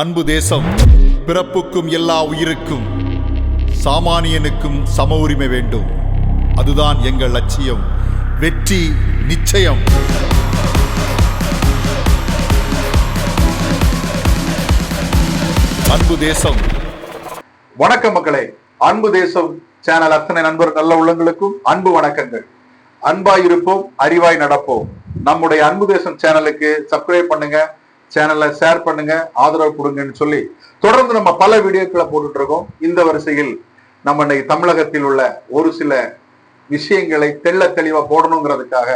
அன்பு தேசம் பிறப்புக்கும் எல்லா உயிருக்கும் சாமானியனுக்கும் சம உரிமை வேண்டும். அதுதான் எங்கள் லட்சியம் வெற்றி நிச்சயம். அன்பு தேசம். வணக்கம் மக்களே. அன்பு தேசம் சேனல் அத்தனை நண்பர் நல்ல உள்ளங்களுக்கும் அன்பு வணக்கங்கள். அன்பாய் இருப்போம் அறிவாய் நடப்போம். நம்முடைய அன்பு தேசம் சேனலுக்கு சப்ஸ்கிரைப் பண்ணுங்க. சேனலை ஷேர் பண்ணுங்க ஆதரவு கொடுங்கன்னு சொல்லி தொடர்ந்து நம்ம பல வீடியோக்களை போட்டுட்டு இருக்கோம். இந்த வரிசையில் நம்ம இன்னைக்கு தமிழகத்தில் உள்ள ஒரு சில விஷயங்களை தெள்ள தெளிவா போடணுங்கிறதுக்காக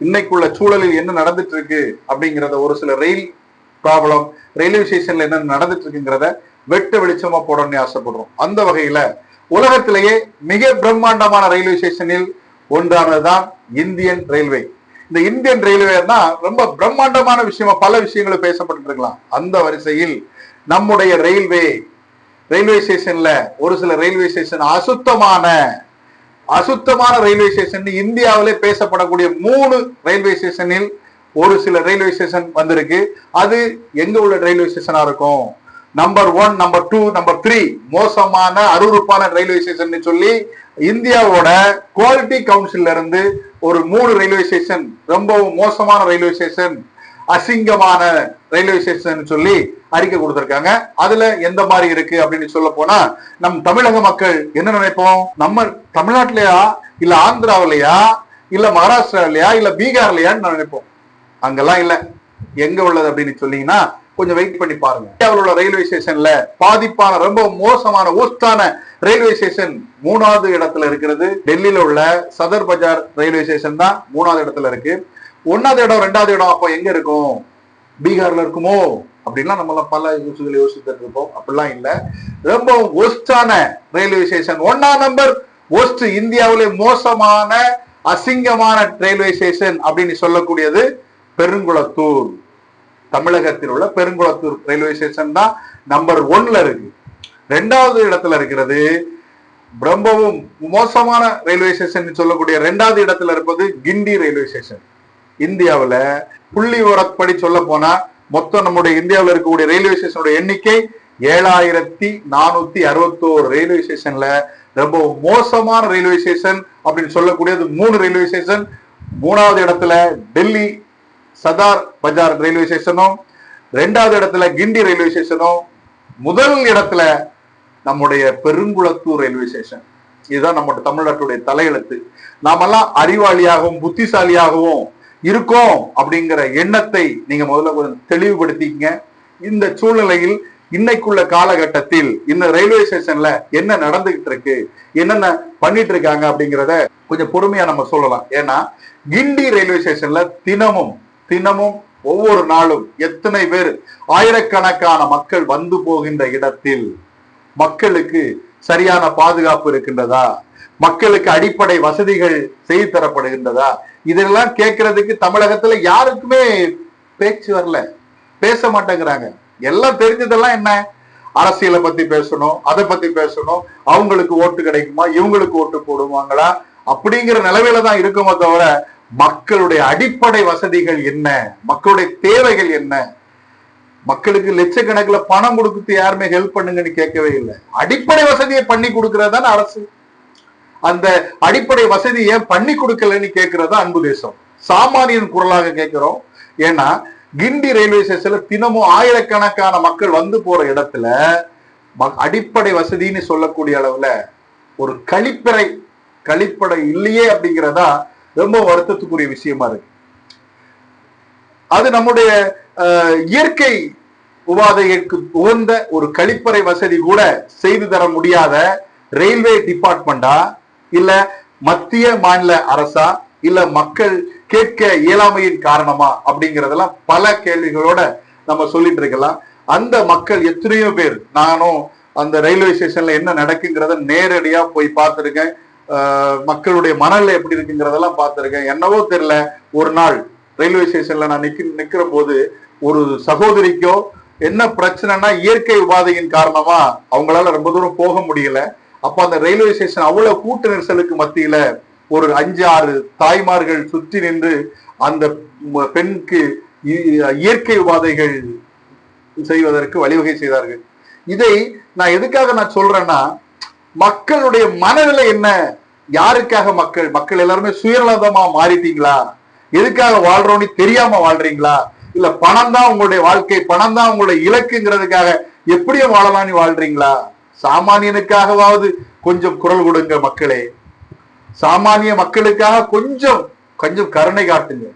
இன்னைக்குள்ள சூழலில் என்ன நடந்துட்டு இருக்கு அப்படிங்கிறத ஒரு சில ரயில் ப்ராப்ளம் ரயில்வே ஸ்டேஷன்ல என்ன நடந்துட்டு இருக்குங்கிறத வெட்ட வெளிச்சமா போடணும்னு ஆசைப்படுறோம். அந்த வகையில உலகத்திலேயே மிக பிரம்மாண்டமான ரயில்வே ஸ்டேஷனில் ஒன்றானதுதான் இந்தியன் ரயில்வே இந்த இந்தியன் ரயில்வேனா ரொம்ப பிரம்மாண்டமான விஷயமா பல விஷயங்களும் பேசப்பட்டு இருக்கலாம். அந்த வரிசையில் நம்முடைய ரயில்வே ரயில்வே ஸ்டேஷன்ல ஒரு சில ரயில்வே ஸ்டேஷன் அசுத்தமான அசுத்தமான ரயில்வே ஸ்டேஷன் இந்தியாவிலே பேசப்படக்கூடிய மூணு ரயில்வே ஸ்டேஷனில் ஒரு சில ரயில்வே ஸ்டேஷன் வந்திருக்கு. அது எங்க உள்ள ரயில்வே ஸ்டேஷனா இருக்கும்? Number one number two number three மோசமான அருவறுப்பான ரயில்வே ஸ்டேஷன் சொல்லி இந்தியாவோட குவாலிட்டி கவுன்சில் இருந்து ஒரு மூணு ரயில்வே ஸ்டேஷன் ரொம்பவும் மோசமான ரயில்வே ஸ்டேஷன் அசிங்கமான ரயில்வே ஸ்டேஷன் சொல்லி அறிக்கை கொடுத்திருக்காங்க. அதுல எந்த மாதிரி இருக்கு அப்படின்னு சொல்ல போனா நம் தமிழக மக்கள் என்ன நினைப்போம்? நம்ம தமிழ்நாட்டிலயா? இல்ல ஆந்திராவிலயா? இல்ல மகாராஷ்டிராவிலயா? இல்ல பீகார்லயான்னு நினைப்போம். அங்கெல்லாம் இல்ல. எங்க உள்ளது அப்படின்னு சொன்னீங்கன்னா கொஞ்சம் வெயிட் பண்ணி பாருங்க. இந்தியாவில் ரயில்வே ஸ்டேஷன்ல பாதிப்பான ரொம்ப மோசமான ஊஸ்தான ரயில்வே ஸ்டேஷன் மூணாவது இடத்துல இருக்கிறது. டெல்லியில உள்ள சதர் பஜார் ரயில்வே ஸ்டேஷன் தான் மூணாவது இடத்துல இருக்கு. ஒன்னாவது இடம் ரெண்டாவது இடம் அப்போ எங்க இருக்கும்? பீகார்ல இருக்குமோ? அப்படின்லாம் நம்மள பல யோசிகளை யோசித்துட்டு இருப்போம் அப்படிலாம் இல்லை. ரொம்ப ஒஸ்டான ரயில்வே ஸ்டேஷன் ஒன்னா நம்பர் ஒஸ்ட் இந்தியாவிலே மோசமான அசிங்கமான ரயில்வே ஸ்டேஷன் அப்படின்னு சொல்லக்கூடியது பெருங்குளத்தூர். தமிழகத்தில் உள்ள பெருங்குளத்தூர் ரயில்வே ஸ்டேஷன் தான் நம்பர் ஒன்ல இருக்கு. ரெண்டாவது இடத்துல இருக்கிறது ரொம்பவும் மோசமான ரயில்வே ஸ்டேஷன் சொல்லக்கூடிய ரெண்டாவது இடத்துல இருப்பது கிண்டி ரயில்வே ஸ்டேஷன் இந்தியாவில் புள்ளி விவரப்படி சொல்ல போனா மொத்தம் நம்முடைய இந்தியாவில் இருக்கக்கூடிய ரயில்வே ஸ்டேஷனோட எண்ணிக்கை ஏழாயிரத்தி நானூத்தி அறுபத்தோரு ரயில்வே ஸ்டேஷன்ல ரொம்ப மோசமான ரயில்வே ஸ்டேஷன் அப்படின்னு சொல்லக்கூடியது மூணு ரயில்வே ஸ்டேஷன் மூணாவது இடத்துல டெல்லி சதார் பஜார் ரயில்வே ஸ்டேஷனும் ரெண்டாவது இடத்துல கிண்டி ரயில்வே ஸ்டேஷனும் முதல் இடத்துல நம்முடைய பெருங்குளத்தூர் ரயில்வே ஸ்டேஷன். இதுதான் நம்முடைய தமிழ்நாட்டுடைய தலையெழுத்து. நாமெல்லாம் அறிவாளியாகவும் புத்திசாலியாகவும் இருக்கோம் அப்படிங்கிற எண்ணத்தை நீங்க முதல்ல கொஞ்சம் தெளிவுபடுத்திக்கங்க. இந்த சூழ்நிலையில் இன்னைக்குள்ள காலகட்டத்தில் இந்த ரயில்வே ஸ்டேஷன்ல என்ன நடந்துகிட்டு இருக்கு என்னென்ன பண்ணிட்டு இருக்காங்க அப்படிங்கிறத கொஞ்சம் பொறுமையா நம்ம சொல்லலாம். ஏன்னா கிண்டி ரயில்வே ஸ்டேஷன்ல தினமும் தினமும் ஒவ்வொரு நாளும் எத்தனை பேர் ஆயிரக்கணக்கான மக்கள் வந்து போகின்ற இடத்தில் மக்களுக்கு சரியான பாதுகாப்பு இருக்கின்றதா? மக்களுக்கு அடிப்படை வசதிகள் செய்து தரப்படுகின்றதா? இதெல்லாம் கேட்கறதுக்கு தமிழகத்துல யாருக்குமே பேச்சு வரல. பேச மாட்டேங்கிறாங்க. எல்லாம் தெரிஞ்சதெல்லாம் என்ன? அரசியலை பத்தி பேசணும் அதை பத்தி பேசணும். அவங்களுக்கு ஓட்டு கிடைக்குமா? இவங்களுக்கு ஓட்டு போடுவாங்களா? அப்படிங்கிற நிலவையில தான் இருக்குமோ தவிர மக்களுடைய அடிப்படை வசதிகள் என்ன? மக்களுடைய தேவைகள் என்ன? மக்களுக்கு லட்சக்கணக்கில் பணம் கொடுத்து யாருமே ஹெல்ப் பண்ணுங்கன்னு கேட்கவே இல்லை. அடிப்படை வசதியை பண்ணி கொடுக்கறது அரசு. அந்த அடிப்படை வசதி ஏன் பண்ணி கொடுக்கலன்னு கேட்கறது அன்பு தேசம். சாமானியன் குரலாக கேட்கிறோம். ஏன்னா கிண்டி ரயில்வே ஸ்டேஷன்ல தினமும் ஆயிரக்கணக்கான மக்கள் வந்து போற இடத்துல அடிப்படை வசதின்னு சொல்லக்கூடிய அளவுல ஒரு கழிப்பறை கழிப்படை இல்லையே அப்படிங்கிறதா ரொம்ப வருத்தத்துக்குரிய விஷயமா இருக்கு. அது நம்முடைய அஹ், இயற்கை உபாதைகளுக்கு உகந்த ஒரு கழிப்பறை வசதி கூட செய்து தர முடியாத ரயில்வே டிபார்ட்மெண்டா இல்ல மத்திய மாநில அரசா இல்ல மக்கள் கேட்க இயலாமையின் காரணமா அப்படிங்கறதெல்லாம் பல கேள்விகளோட நம்ம சொல்லிட்டு இருக்கலாம். அந்த மக்கள் எத்தனையோ பேர் நானும் அந்த ரயில்வே ஸ்டேஷன்ல என்ன நடக்குங்கிறத நேரடியா போய் பார்த்திருக்கேன். மக்களுடைய மனநிலை எப்படி இருக்குங்கிறதெல்லாம் பார்த்திருக்கேன். என்னவோ தெரியல ஒரு நாள் ரயில்வே ஸ்டேஷன்ல நான் நிக்க நிக்கிற போது ஒரு சகோதரிக்கோ என்ன பிரச்சனைனா இயற்கை உபாதையின் காரணமா அவங்களால ரொம்ப தூரம் போக முடியல. அப்ப அந்த ரயில்வே ஸ்டேஷன் அவ்வளவு கூட்ட நெரிசலுக்கு மத்தியில ஒரு அஞ்சு ஆறு தாய்மார்கள் சுற்றி நின்று அந்த ம- பெண்ணுக்கு இ- இயற்கை உபாதைகள் செய்வதற்கு வழிவகை செய்தார்கள். இதை நான் எதுக்காக நான் சொல்றேன்னா மக்களுடைய மனநிலை என்ன யாருக்காக மக்கள் மக்கள் எல்லாருமே சுயநலதமா மாறிட்டீங்களா? எதுக்காக வாழ்றோம்னு தெரியாம வாழ்றீங்களா? இல்ல பணம் தான் உங்களுடைய வாழ்க்கை பணம் தான் உங்களுடைய இலக்குங்கிறதுக்காக எப்படியும் வாழலாம்னு வாழ்றீங்களா? சாமானியனுக்காகவாவது கொஞ்சம் குரல் கொடுங்க மக்களே. சாமானிய மக்களுக்காக கொஞ்சம் கொஞ்சம் கருணை காட்டுங்க.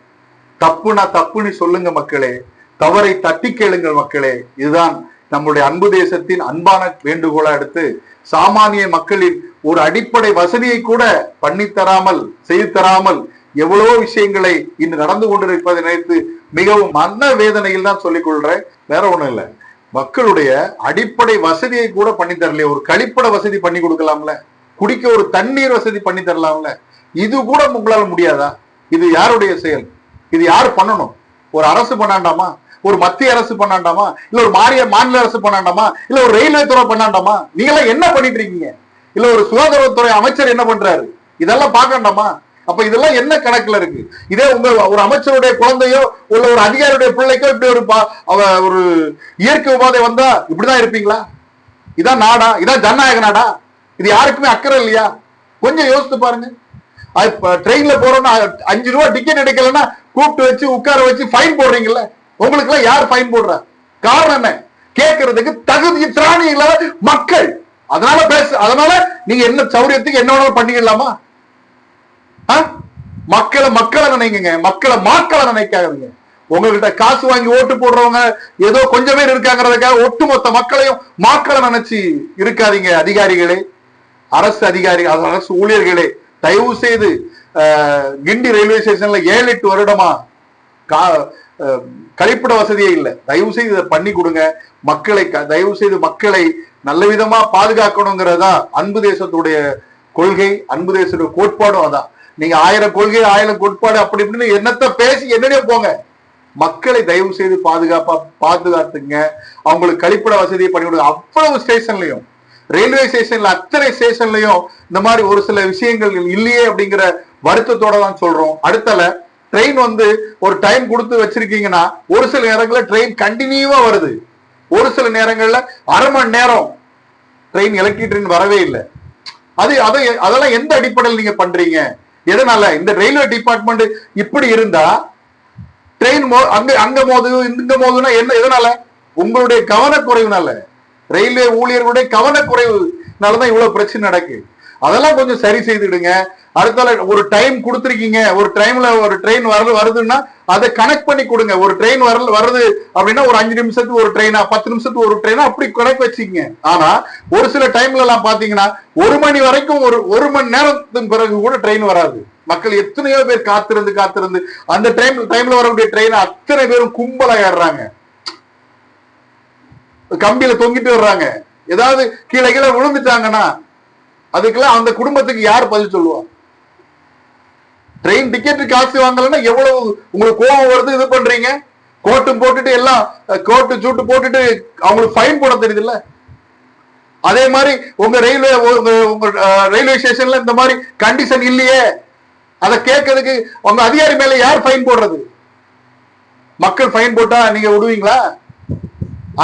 தப்புனா தப்புன்னு சொல்லுங்க மக்களே. தவறை தட்டி கேளுங்கள் மக்களே. இதுதான் நம்முடைய அன்பு தேசத்தின் அன்பான வேண்டுகோளா எடுத்து சாமானிய மக்களின் ஒரு அடிப்படை வசதியை கூட பண்ணித்தராமல் செய்து தராமல் எவ்வளவோ விஷயங்களை இன்று நடந்து கொண்டிருப்பதை நினைத்து மிகவும் மன வேதனையில் தான் சொல்லிக் கொள்றேன். வேற ஒண்ணும் இல்லை. மக்களுடைய அடிப்படை வசதியை கூட பண்ணி தரலையே. ஒரு கழிப்பட வசதி பண்ணி கொடுக்கலாம்ல? குடிக்க ஒரு தண்ணீர் வசதி பண்ணி தரலாம்ல? இது கூட உங்களால் முடியாதா? இது யாருடைய செயல்? இது யார் பண்ணணும்? ஒரு அரசு பண்ணாண்டாமா? ஒரு மத்திய அரசு பண்ணாண்டாமா? இல்ல ஒரு மாநில மாநில அரசு பண்ணாண்டாமா? இல்ல ஒரு ரயில்வே துறை பண்ணாண்டாமா? நீங்க எல்லாம் என்ன பண்ணிட்டு இருக்கீங்க? இல்ல ஒரு சுகாதாரத்துறை அமைச்சர் என்ன பண்றாரு? இதெல்லாம் பார்க்கண்டாமா அப்ப இதெல்லாம் என்ன கணக்குல இருக்கு? இதே உங்க ஒரு அமைச்சருடைய குழந்தையோ உள்ள ஒரு அதிகாரியுடைய பிள்ளைக்கோ இப்படி ஒரு ஒரு இயற்கை உபாதை வந்தா இப்படிதான் இருப்பீங்களா? இதான் நாடா? இதான் ஜனநாயக நாடா? இது யாருக்குமே அக்கறை இல்லையா? கொஞ்சம் யோசித்து பாருங்க. ட்ரெயின்ல போறோம்னா அஞ்சு ரூபா டிக்கெட் எடுக்கலன்னா கூப்பிட்டு வச்சு உட்கார வச்சு ஃபைன் போடுறீங்கல்ல? உங்களுக்கு எல்லாம் யார் பயன் போடுற? காரணம் என்ன? கேட்கறதுக்கு தகுதி திராணி இல்லாத மக்கள். அதனால பேச அதனால நீங்க என்ன சௌரியத்துக்கு என்ன பண்ணிக்கலாமா? மக்களை மக்களை நினைக்குங்க மக்களை மாக்களை நினைக்காதீங்க. உங்ககிட்ட காசு வாங்கி ஓட்டு போடுறவங்க ஏதோ கொஞ்சம் பேர் இருக்காங்கிறதுக்காக ஒட்டுமொத்த மக்களையும் மாக்களை நினைச்சு இருக்காதீங்க அதிகாரிகளே. அரசு அதிகாரி அரசு ஊழியர்களே தயவு செய்து கிண்டி ரயில்வே ஸ்டேஷன்ல ஏழு எட்டு வருடமா கா கழிப்பிட வசதியே இல்லை. தயவு செய்து இதை பண்ணி கொடுங்க. மக்களை க- தயவு செய்து மக்களை நல்ல விதமா பாதுகாக்கணுங்கிறதா அன்பு தேசத்துடைய கொள்கை அன்பு தேசத்துடைய கோட்பாடும் அதான். நீங்க ஆயிரம் கொள்கை ஆயிரம் கோட்பாடு அப்படி இப்படின்னு என்னத்த பேசி என்னடே போங்க. மக்களை தயவு செய்து பாதுகாப்பா பாதுகாத்துங்க. அவங்களுக்கு கழிப்பிட வசதியை பண்ணி கொடுங்க. அவ்வளவு ஸ்டேஷன்லயும் ரயில்வே ஸ்டேஷன்ல அத்தனை ஸ்டேஷன்லயும் இந்த மாதிரி ஒரு சில விஷயங்கள் இல்லையே அப்படிங்கிற வருத்தத்தோட தான் சொல்றோம். அடுத்தல ட்ரெயின் வந்து ஒரு டைம் கொடுத்து வச்சிருக்கீங்கன்னா ஒரு சில நேரங்களில் ட்ரெயின் கண்டினியூவா வருது. ஒரு சில நேரங்கள்ல அரை மணி நேரம் ட்ரெயின் எலக்ட்ரிக் ட்ரெயின் வரவே இல்லை. அது அதை அதெல்லாம் எந்த அடிப்படையில் நீங்க பண்றீங்க? எதனால? இந்த ரயில்வே டிபார்ட்மெண்ட் இப்படி இருந்தா ட்ரெயின் மோ அங்க அங்க மோது இங்க மோதுனா என்ன எதனால? உங்களுடைய கவனக்குறைவுனால. ரயில்வே ஊழியர்களுடைய கவனக்குறைவுனாலதான் இவ்வளவு பிரச்சனை நடக்கு. அதெல்லாம் கொஞ்சம் சரி செய்துடுங்க. அடுத்தால ஒரு டைம் கொடுத்துருக்கீங்க ஒரு டைம்ல ஒரு ட்ரெயின் வரது வருதுன்னா அதை கனெக்ட் பண்ணி கொடுங்க. ஒரு ட்ரெயின் வரல வருது அப்படின்னா ஒரு அஞ்சு நிமிஷத்துக்கு ஒரு ட்ரெயினா பத்து நிமிஷத்துக்கு ஒரு ட்ரெயினா அப்படி கனெக்ட் வச்சுக்கங்க. ஆனா ஒரு சில டைம்ல எல்லாம் பாத்தீங்கன்னா ஒரு மணி வரைக்கும் ஒரு ஒரு மணி நேரத்துக்கு பிறகு கூட ட்ரெயின் வராது. மக்கள் எத்தனையோ பேர் காத்திருந்து காத்திருந்து அந்த டைம் டைம்ல வரக்கூடிய ட்ரெயினை அத்தனை பேரும் கும்பலா ஏறுறாங்க கம்பியில தொங்கிட்டு வர்றாங்க. ஏதாவது கீழே கீழே விழுந்துட்டாங்கன்னா அதுக்கெல்லாம் அந்த குடும்பத்துக்கு யார் பதில் சொல்லுவா? ட்ரெயின் டிக்கெட் காசு வாங்கலன்னா எவ்வளவு உங்களுக்கு கோபம் வருது இது பண்றீங்க? கோட்டும் போட்டுட்டு எல்லாம் கோட்டு சூட்டு போட்டுட்டு அவங்களுக்கு ஃபைன் போட தெரியுதுல்ல? அதே மாதிரி உங்க ரயில்வே உங்க ரயில்வே ஸ்டேஷன்ல இந்த மாதிரி கண்டிஷன் இல்லையே. அதை கேட்கறதுக்கு உங்க அதிகாரி மேல யார் ஃபைன் போடுறது? மக்கள் ஃபைன் போட்டா நீங்க விடுவீங்களா?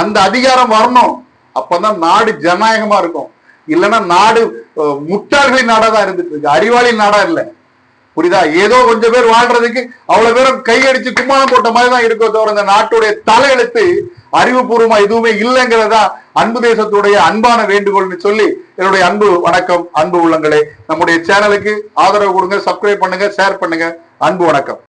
அந்த அதிகாரம் வரணும். அப்பதான் நாடு ஜனநாயகமா இருக்கும். இல்லைன்னா நாடு முட்டாள்களின் நாடா தான் இருந்துட்டு இருக்கு. அறிவாளி நாடா இல்லை. புரியுதா? ஏதோ கொஞ்சம் பேர் வாழ்றதுக்கு அவ்வளவு பேரும் கையடிச்சு கும்மாளம் போட்ட மாதிரி தான் இருக்கோ தவிர இந்த நாட்டுடைய தலையெழுத்து அறிவுபூர்வமா எதுவுமே இல்லைங்கிறதா அன்பு தேசத்துடைய அன்பான வேண்டுகோள்னு சொல்லி என்னுடைய அன்பு வணக்கம் அன்பு உள்ளங்களே. நம்முடைய சேனலுக்கு ஆதரவு கொடுங்க சப்ஸ்கிரைப் பண்ணுங்க ஷேர் பண்ணுங்க. அன்பு வணக்கம்.